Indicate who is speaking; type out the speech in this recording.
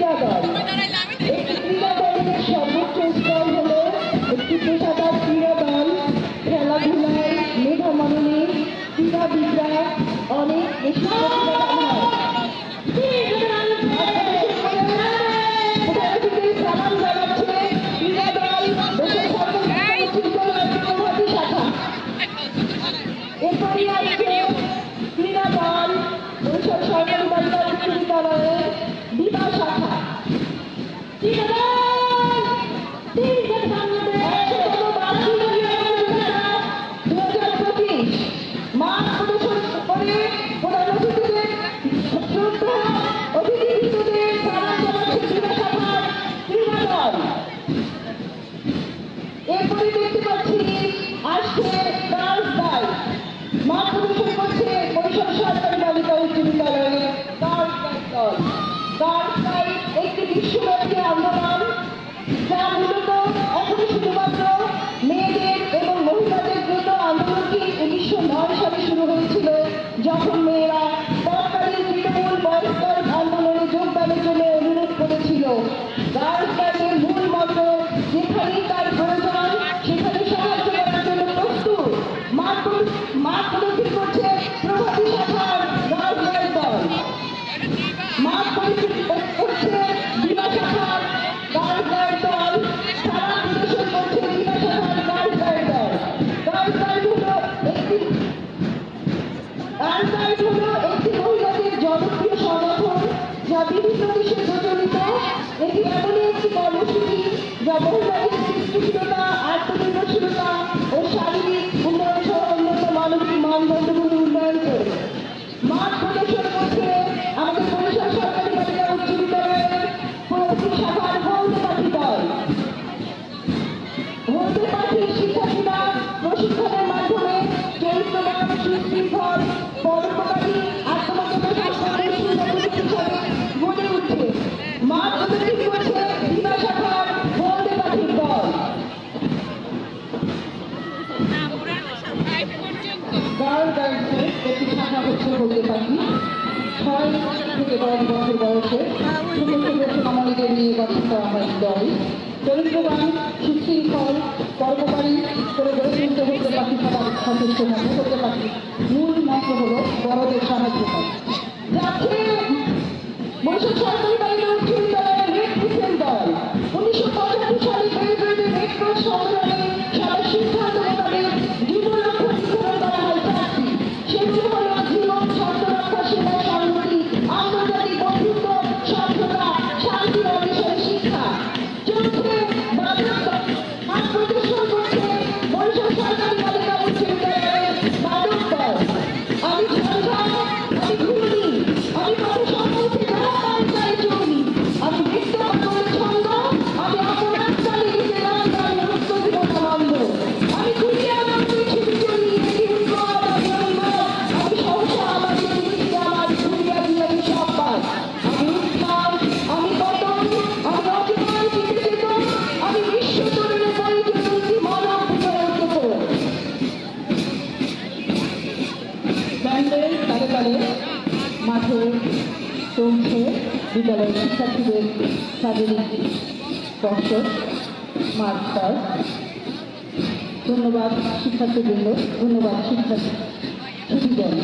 Speaker 1: ক্রীড়াদল একটি ক্রীড়াদলের সর্বোচ্চ স্তর হল একটি পেশাদার ক্রীড়াদল খেলাধুলায় মেধামননে ক্রীড়াবিদরা অনেক বেশি প্রতিভাবান এরপরে আছে ক্রীড়া দল পরিষদ সরকারি বালিকা উচ্চ বিদ্যালয়ের মত প্রদর্শন করছে মহিলাদের সৃষ্টিশীলতা আত্মনির্ভরশীলতা ও শারীরিক উন্নয়ন সহ অন্যান্য মানবিক মানদণ্ডগুলি উন্নয়ন করে মাঠ প্রদর্শন করছে আমাদের বরিশাল সরকারি বালিকা উচ্চ বিদ্যালয়ের প্রতি শাখার হলদে পাখি দল হলদে শিক্ষার্থীরা প্রশিক্ষণের মাধ্যমে চরিত্রবান সুশৃঙ্খল পরোপকার কিছু বলতে পারিনি ছয় থেকে দশ বছর বয়সে আমাদের নিয়ে গঠিত আমার দল চরিত্রবান সুশৃঙ্খল কর্মকারী করে গড়ে তুলতে হতে পারি সবার সচেষ্ট হতে পারি, মূল মন্ত্র হলো বড়দের সাহায্য করা। চলছে বিদ্যালয়ের শিক্ষার্থীদের শারীরিক দর্শক মাস্টার ধন্যবাদ শিক্ষার্থীবৃন্দ ধন্যবাদ শিক্ষার্থীগণ